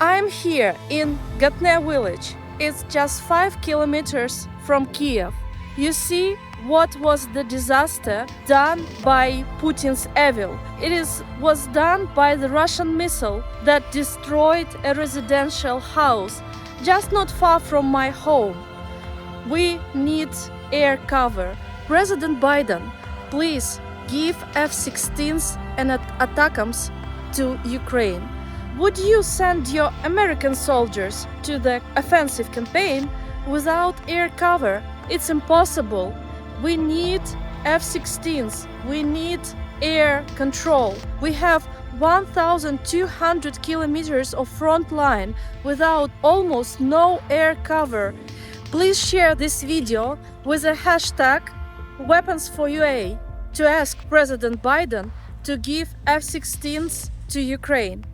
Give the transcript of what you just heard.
I'm here in Gatne village. It's just 5 kilometers from Kiev. You see what was the disaster done by Putin's evil. It is was done by the Russian missile that destroyed a residential house just not far from my home. We need air cover. President Biden, please give F-16s and at- to Ukraine. Would you send your American soldiers to the offensive campaign without air cover? It's impossible. We need F 16s, we need air control. We have 1,200 kilometers of front line without almost no air cover. Please share this video with the hashtag Weapons for UA to ask President Biden to give F 16s to Ukraine.